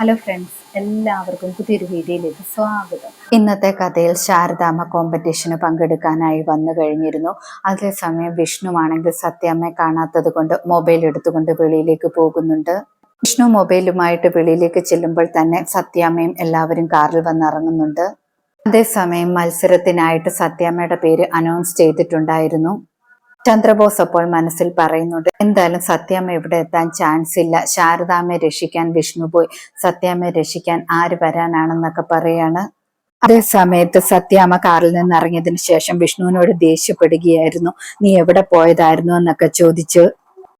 Hello friends എല്ലാവർക്കും പുതിയൊരു വീഡിയോയിലേക്ക് സ്വാഗതം. ഇന്നത്തെ കഥയിൽ ശാരദാമ്മ കോമ്പറ്റീഷന് പങ്കെടുക്കാനായി വന്നു കഴിഞ്ഞിരുന്നു. അതേസമയം വിഷ്ണുവാണെങ്കിൽ സത്യാമ്മയെ കാണാത്തത് കൊണ്ട് മൊബൈൽ എടുത്തുകൊണ്ട് വെളിയിലേക്ക് പോകുന്നുണ്ട്. വിഷ്ണു മൊബൈലുമായിട്ട് വെളിയിലേക്ക് ചെല്ലുമ്പോൾ തന്നെ സത്യാമ്മയും എല്ലാവരും കാറിൽ വന്നിറങ്ങുന്നുണ്ട്. അതേസമയം മത്സരത്തിനായിട്ട് സത്യാമ്മയുടെ പേര് അനൗൺസ് ചെയ്തിട്ടുണ്ടായിരുന്നു. ചന്ദ്രബോസ് അപ്പോൾ മനസ്സിൽ പറയുന്നുണ്ട് എന്തായാലും സത്യാമ്മ ഇവിടെ എത്താൻ ചാൻസ് ഇല്ല. ശാരദാമ്മയെ രക്ഷിക്കാൻ വിഷ്ണു പോയി. സത്യാമ്മയെ രക്ഷിക്കാൻ ആര് വരാനാണെന്നൊക്കെ പറയാണ്. അതേ സമയത്ത് സത്യാമ്മ കാറിൽ നിന്ന് ഇറങ്ങിയതിനു ശേഷം വിഷ്ണുവിനോട് ദേഷ്യപ്പെടുകയായിരുന്നു. നീ എവിടെ പോയതായിരുന്നു? എന്നൊക്കെ ചോദിച്ചു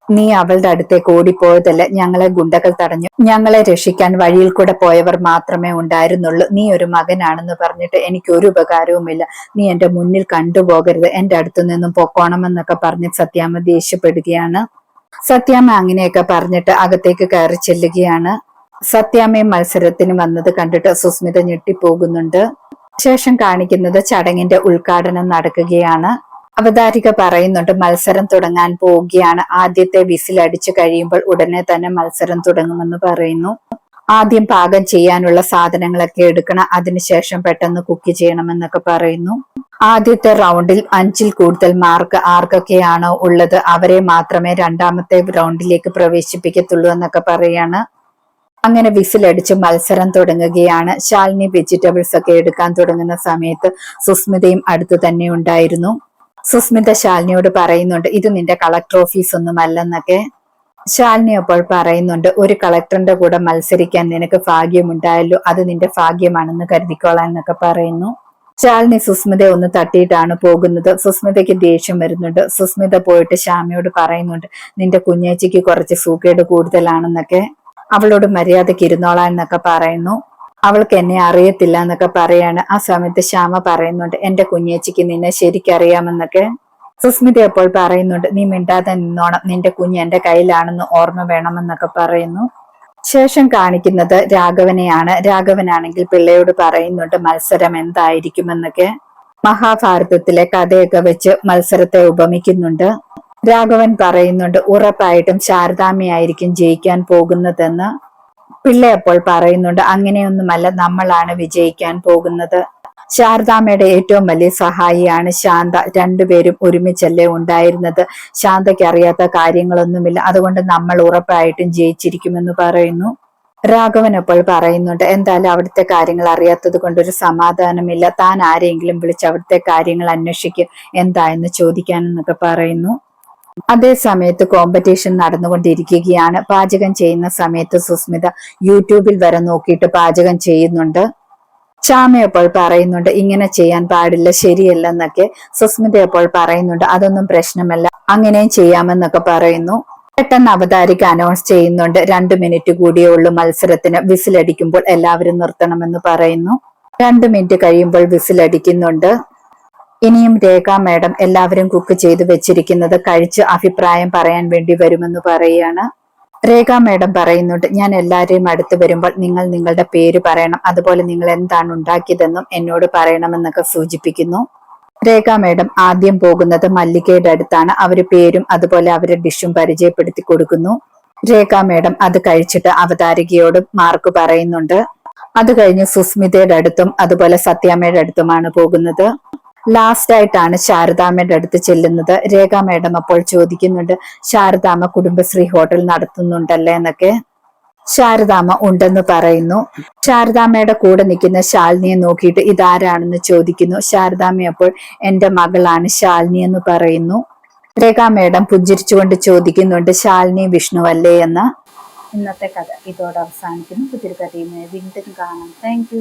നീ അവളുടെ അടുത്തേക്ക് ഓടിപ്പോയതല്ല ഞങ്ങളെ ഗുണ്ടകൾ തടഞ്ഞു. ഞങ്ങളെ രക്ഷിക്കാൻ വഴിയിൽ കൂടെ പോയവർ മാത്രമേ ഉണ്ടായിരുന്നുള്ളൂ. നീ ഒരു മകനാണെന്ന് പറഞ്ഞിട്ട് എനിക്ക് ഒരു ഉപകാരവുമില്ല. നീ എന്റെ മുന്നിൽ കണ്ടുപോകരുത്. എന്റെ അടുത്തു നിന്നും പൊക്കോണമെന്നൊക്കെ പറഞ്ഞ് സത്യാമ്മ ദേഷ്യപ്പെടുകയാണ്. സത്യാമ്മ അങ്ങനെയൊക്കെ പറഞ്ഞിട്ട് അകത്തേക്ക് കയറി ചെല്ലുകയാണ്. സത്യാമ്മയും മത്സരത്തിന് വന്നത് കണ്ടിട്ട് സുസ്മിത ഞെട്ടിപ്പോകുന്നുണ്ട്. ശേഷം കാണിക്കുന്നത് ചടങ്ങിന്റെ ഉദ്ഘാടനം നടക്കുകയാണ്. അവതാരിക പറയുന്നുണ്ട് മത്സരം തുടങ്ങാൻ പോവുകയാണ്. ആദ്യത്തെ വിസിൽ അടിച്ചു കഴിയുമ്പോൾ ഉടനെ തന്നെ മത്സരം തുടങ്ങുമെന്ന് പറയുന്നു. ആദ്യം പാകം ചെയ്യാനുള്ള സാധനങ്ങളൊക്കെ എടുക്കണം. അതിനുശേഷം പെട്ടെന്ന് കുക്ക് ചെയ്യണമെന്നൊക്കെ പറയുന്നു. ആദ്യത്തെ റൗണ്ടിൽ അഞ്ചിൽ കൂടുതൽ മാർക്ക് ആർക്കൊക്കെയാണോ ഉള്ളത് അവരെ മാത്രമേ രണ്ടാമത്തെ റൗണ്ടിലേക്ക് പ്രവേശിപ്പിക്കത്തുള്ളൂ എന്നൊക്കെ പറയാണ്. അങ്ങനെ വിസിലടിച്ച് മത്സരം തുടങ്ങുകയാണ്. ശാലിനി വെജിറ്റബിൾസ് ഒക്കെ എടുക്കാൻ തുടങ്ങുന്ന സമയത്ത് സുസ്മിതയും അടുത്തു തന്നെ ഉണ്ടായിരുന്നു. സുസ്മിത ശാലിനിയോട് പറയുന്നുണ്ട് ഇത് നിന്റെ കളക്ടർ ഓഫീസ് ഒന്നും അല്ലെന്നൊക്കെ. ശാലിനി അപ്പോൾ പറയുന്നുണ്ട് ഒരു കളക്ടറിന്റെ കൂടെ മത്സരിക്കാൻ നിനക്ക് ഭാഗ്യമുണ്ടായല്ലോ അത് നിന്റെ ഭാഗ്യമാണെന്ന് കരുതിക്കോളാം എന്നൊക്കെ പറയുന്നു. ശാലിനി സുസ്മിതയെ ഒന്ന് തട്ടിയിട്ടാണ് പോകുന്നത്. സുസ്മിതയ്ക്ക് ദേഷ്യം വരുന്നുണ്ട്. സുസ്മിത പോയിട്ട് ശ്യാമയോട് പറയുന്നുണ്ട് നിന്റെ കുഞ്ഞേച്ചിക്ക് കുറച്ച് സൂക്കേട് കൂടുതലാണെന്നൊക്കെ. അവളോട് മര്യാദയ്ക്ക് ഇരുന്നോളാം എന്നൊക്കെ പറയുന്നു. അവൾക്ക് എന്നെ അറിയത്തില്ല എന്നൊക്കെ പറയാണ്. ആ സമയത്ത് ശ്യാമ പറയുന്നുണ്ട് എന്റെ കുഞ്ഞേച്ചിക്ക് നിന്നെ ശരിക്കറിയാമെന്നൊക്കെ. സുസ്മിത അപ്പോൾ പറയുന്നുണ്ട് നീ മിണ്ടാതെ നിന്നോണം. നിന്റെ കുഞ്ഞ് എന്റെ കയ്യിലാണെന്ന് ഓർമ്മ വേണമെന്നൊക്കെ പറയുന്നു. ശേഷം കാണിക്കുന്നത് രാഘവനെയാണ്. രാഘവനാണെങ്കിൽ പിള്ളയോട് പറയുന്നുണ്ട് മത്സരം എന്തായിരിക്കുമെന്നൊക്കെ. മഹാഭാരതത്തിലെ കഥയൊക്കെ വെച്ച് മത്സരത്തെ ഉപമിക്കുന്നുണ്ട്. രാഘവൻ പറയുന്നുണ്ട് ഉറപ്പായിട്ടും ശാരദാമ്മയായിരിക്കും ജയിക്കാൻ പോകുന്നതെന്ന്. പിള്ള അപ്പോൾ പറയുന്നുണ്ട് അങ്ങനെയൊന്നുമല്ല നമ്മളാണ് വിജയിക്കാൻ പോകുന്നത്. ശാരദാമ്മയുടെ ഏറ്റവും വലിയ സഹായിയാണ് ശാന്ത. രണ്ടുപേരും ഒരുമിച്ചല്ലേ ഉണ്ടായിരുന്നത്? ശാന്തയ്ക്ക് അറിയാത്ത കാര്യങ്ങളൊന്നുമില്ല. അതുകൊണ്ട് നമ്മൾ ഉറപ്പായിട്ടും ജയിച്ചിരിക്കുമെന്ന് പറയുന്നു. രാഘവൻ അപ്പോൾ പറയുന്നുണ്ട് എന്തായാലും അവിടുത്തെ കാര്യങ്ങൾ അറിയാത്തത് കൊണ്ട് ഒരു സമാധാനമില്ല. താൻ ആരെങ്കിലും വിളിച്ച് അവിടുത്തെ കാര്യങ്ങൾ അന്വേഷിക്കും. എന്ന് ചോദിക്കാനെന്നൊക്കെ പറയുന്നു. അതേ സമയത്ത് കോമ്പറ്റീഷൻ നടന്നുകൊണ്ടിരിക്കുകയാണ്. പാചകം ചെയ്യുന്ന സമയത്ത് സുസ്മിത യൂട്യൂബിൽ വരെ നോക്കിയിട്ട് പാചകം ചെയ്യുന്നുണ്ട്. ചാമയപ്പോൾ പറയുന്നുണ്ട് ഇങ്ങനെ ചെയ്യാൻ പാടില്ല ശരിയല്ലെന്നൊക്കെ. സുസ്മിത അപ്പോൾ പറയുന്നുണ്ട് അതൊന്നും പ്രശ്നമല്ല അങ്ങനെയും ചെയ്യാമെന്നൊക്കെ പറയുന്നു. പെട്ടെന്ന് അവതാരിക അനൗൺസ് ചെയ്യുന്നുണ്ട് രണ്ടു മിനിറ്റ് കൂടിയേ ഉള്ളൂ മത്സരത്തിന് വിസിലടിക്കുമ്പോൾ എല്ലാവരും നിർത്തണമെന്ന് പറയുന്നു. രണ്ടു മിനിറ്റ് കഴിയുമ്പോൾ വിസിലടിക്കുന്നുണ്ട്. ഇനിയും രേഖ മാഡം എല്ലാവരും കുക്ക് ചെയ്ത് വെച്ചിരിക്കുന്നത് കഴിച്ച് അഭിപ്രായം പറയാൻ വേണ്ടി വരുമെന്ന് പറയുകയാണ് രേഖ മാഡം പറയുന്നുണ്ട് ഞാൻ എല്ലാവരെയും അടുത്ത് വരുമ്പോൾ നിങ്ങൾ നിങ്ങളുടെ പേര് പറയണം. അതുപോലെ നിങ്ങൾ എന്താണ് ഉണ്ടാക്കിയതെന്നും എന്നോട് പറയണമെന്നൊക്കെ സൂചിപ്പിക്കുന്നു. രേഖ മാഡം ആദ്യം പോകുന്നത് മല്ലികയുടെ അടുത്താണ്. അവർ പേരും അതുപോലെ അവരുടെ ഡിഷും പരിചയപ്പെടുത്തി കൊടുക്കുന്നു. രേഖ മാഡം അത് കഴിച്ചിട്ട് അവതാരികയോട് മാർക്ക് പറയുന്നുണ്ട്. അത് കഴിഞ്ഞ് സുസ്മിതയുടെ അടുത്തും അതുപോലെ സത്യാമ്മയുടെ അടുത്തുമാണ് പോകുന്നത്. ലാസ്റ്റ് ആയിട്ടാണ് ശാരദാമ്മയുടെ അടുത്ത് ചെല്ലുന്നത്. രേഖ മേഡം അപ്പോൾ ചോദിക്കുന്നുണ്ട് ശാരദാമ്മ കുടുംബശ്രീ ഹോട്ടൽ നടത്തുന്നുണ്ടല്ലേ? എന്നൊക്കെ ശാരദാമ്മ ഉണ്ടെന്ന് പറയുന്നു. ശാരദാമ്മയുടെ കൂടെ നിൽക്കുന്ന ശാലിനിയെ നോക്കിയിട്ട് ഇതാരാണെന്ന് ചോദിക്കുന്നു. ശാരദാമ്മ അപ്പോൾ എന്റെ മകളാണ് ശാലിനി എന്ന് പറയുന്നു. രേഖ മേഡം പുഞ്ചിരിച്ചുകൊണ്ട് ചോദിക്കുന്നുണ്ട് ശാലിനി വിഷ്ണു അല്ലേ? എന്ന്. ഇന്നത്തെ കഥ ഇതോടെ അവസാനിക്കുന്നു. പുതിരി കഥയുമായി വീണ്ടും കാണാം. താങ്ക്